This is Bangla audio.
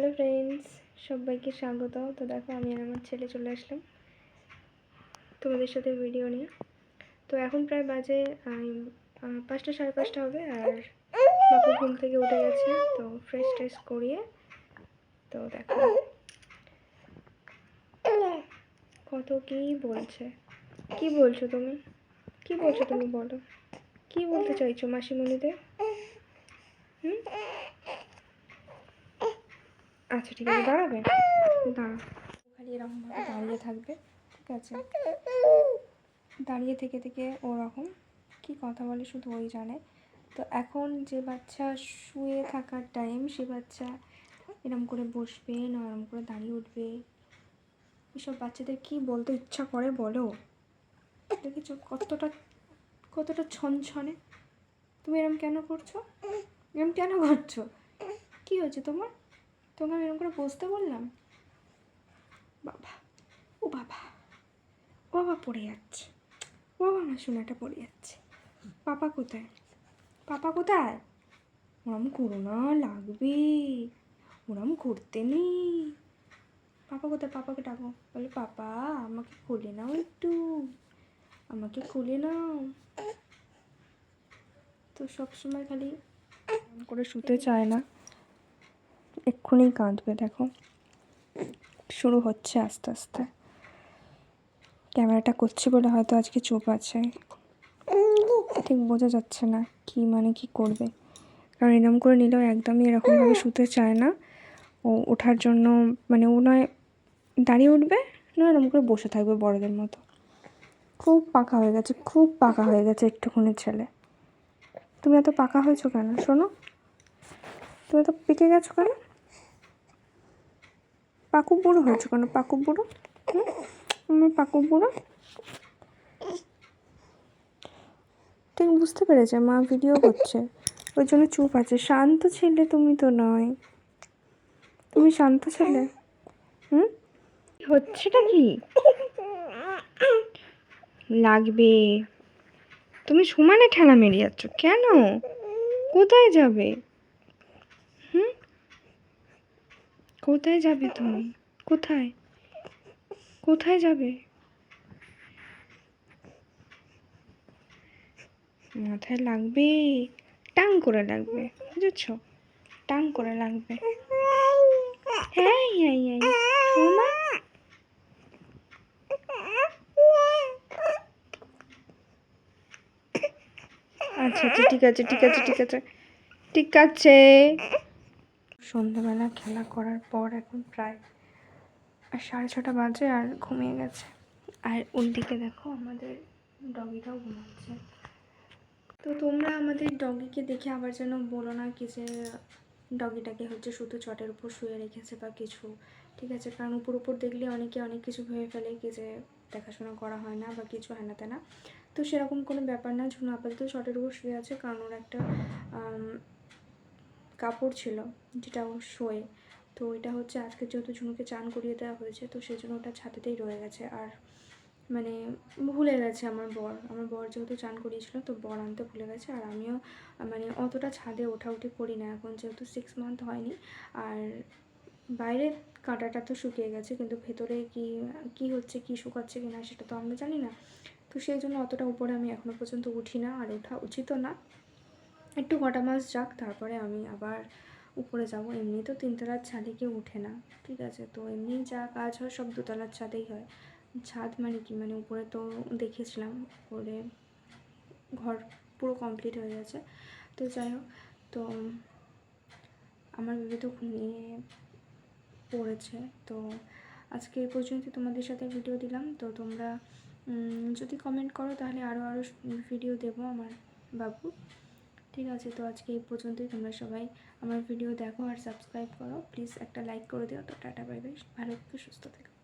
হ্যালো ফ্রেন্ডস সবাইকে স্বাগত তো দেখো, আমি আর আমার ছেলে চলে আসলাম তোমাদের সাথে ভিডিও নিয়ে। তো এখন প্রায় বাজে পাঁচটা সাড়ে পাঁচটা হবে আর বাপু ঘুম থেকে উঠে গেছে। তো ফ্রেশ ট্রেশ করিয়ে, তো দেখো কত কি বলছে। কি বলছো তুমি? কি বলছো তুমি বলো? কি বলতে চাইছো মাসিমণিদের? হুম? আচ্ছা ঠিক আছে, দাঁড়াবে? দাঁড়া। খালি এরকমভাবে দাঁড়িয়ে থাকবে, ঠিক আছে? দাঁড়িয়ে থেকে থেকে ওরকম কি কথা বলে শুধু ওই জানে। তো এখন যে বাচ্চা শুয়ে থাকার টাইম সে বাচ্চা এরম করে বসবে, না এরম করে দাঁড়িয়ে উঠবে। এসব বাচ্চাদের কি বলতে ইচ্ছা করে বলো? দেখেছ কতটা কতটা ছনছনে? তুমি এরম কেন করছ? এরম কেন করছ? কি হয়েছে তোমার? তোমাকে আমি এরকম করে বসতে বললাম? বাবা, ও বাবা ও বাবা পড়ে যাচ্ছে। ও বাবা আমার সোনাটা পড়ে যাচ্ছে। পাপা কোথায়? পাপা কোথায়? ওরম করো না, লাগবে। ওরম করতে নেই। পাপা কোথায়? পাপাকে ডাকো। বলে, পাপা, আমাকে কোলে নাও একটু। আমাকে কোলে নাও। তো সবসময় খালি করে শুতে চায় না। এক্ষুনি কাঁদবে, দেখো। শুরু হচ্ছে আস্তে আস্তে। ক্যামেরাটা করছি বলে হয়তো আজকে চুপ আছে। ঠিক বোঝা যাচ্ছে না কি মানে কি করবে। কারণ এরকম করে নিলেও একদমই এরকমভাবে শুতে চায় না। ও ওঠার জন্য মানে ও নয়, দাঁড়িয়ে উঠবে না এরকম করে বসে থাকবে বড়দের মতো। খুব পাকা হয়ে গেছে, খুব পাকা হয়ে গেছে একটুখানি ছেলে। তুমি এত পাকা হয়েছো কেন? শোনো। তুমি এত পেকে গেছো কেন? পাকু বুড়ো হয়েছে কেন? পাকু বুড়ো? আমার পাকু বুড়ো? ঠিক বুঝতে পেরেছে, মা ভিডিও করছে। ওই জন্য চুপ আছে। শান্ত ছেলে তুমি তো নয়। তুমি শান্ত ছেলে? হুম? হচ্ছেটা কি? লাগবে। তুমি সমানে ঠেলা মেরে যাচ্ছ। কেন? কোথায় যাবে হুম কোথায় যাবে তুমি? কোথায়? কোথায় যাবে? মাথায় লাগবে। টাং করে লাগবে, বুঝেছ? টাং করে লাগবে। হ্যাঁ হ্যাঁ হ্যাঁ। আচ্ছা আচ্ছা ঠিক আছে ঠিক আছে ঠিক আছে। ঠিক আছে। সন্ধ্যাবেলা খেলা করার পর এখন প্রায় সাড়ে ছটা বাজে আর ঘুমিয়ে গেছে। আর দিকে দেখো আমাদের ডগিটাও ঘুমাচ্ছে। তো তোমরা আমাদের ডগিকে দেখে আবার যেন বলো না কি যে ডগিটাকে হচ্ছে শুধু চটের উপর শুয়ে রেখেছে বা কিছু, ঠিক আছে? কারণ উপর উপর দেখলে অনেকে অনেক কিছু ভেবে ফেলে কি যে দেখাশোনা করা হয় না বা কিছু হয় না তো সেরকম কোনো ব্যাপার না। ঝুনু আপাতত চটের উপর শুয়ে আছে, কারণ ওর একটা কাপড় ছিল যেটা শোয়ে। তো এটা হচ্ছে আজকে যেহেতু ঝুনুকে চান করিয়ে দেওয়া হয়েছে, তো সেই জন্য ওটা ছাদেতেই রয়ে গেছে। আর মানে ভুলে গেছে আমার বর। আমার বর যেহেতু চান করিয়েছিল, তো বর আনতে ভুলে গেছে। আর আমিও মানে অতটা ছাদে ওঠাউঠি করি না এখন, যেহেতু সিক্স মান্থ হয়নি। আর বাইরের কাঁটাটা তো শুকিয়ে গেছে, কিন্তু ভেতরে কি কি হচ্ছে, কি শুকাচ্ছে কি না সেটা তো আমরা জানি না। তো সেই জন্য অতটা উপরে আমি এখনও পর্যন্ত উঠি না, আর ওঠা উচিতও না। একটু কটা মাস যাক, তারপরে আমি আবার উপরে যাব। এমনি তো তিনতলার ছাদে কেউ উঠে না, ঠিক আছে? তো এমনি যা কাজ হয় সব দোতলার ছাদেই হয়। ছাদ মানে কি? মানে উপরে তো দেখেছিলাম, উপরে ঘর পুরো কমপ্লিট হয়ে গেছে। তো যাই হোক, তো আমার ভেবে তো ঘুমিয়ে পড়েছে। তো আজকে এই পর্যন্ত তোমাদের সাথে ভিডিও দিলাম। তো তোমরা যদি কমেন্ট করো তাহলে আরও আরও ভিডিও দেবো আমার বাবু। ঠিক আছে, তো আজকে এই পর্যন্তই। তোমরা সবাই আমার ভিডিও দেখো আর সাবস্ক্রাইব করো। প্লিজ একটা লাইক করে দিও। তো টাটা বাই বাই ভালো থেকে, সুস্থ থেকো।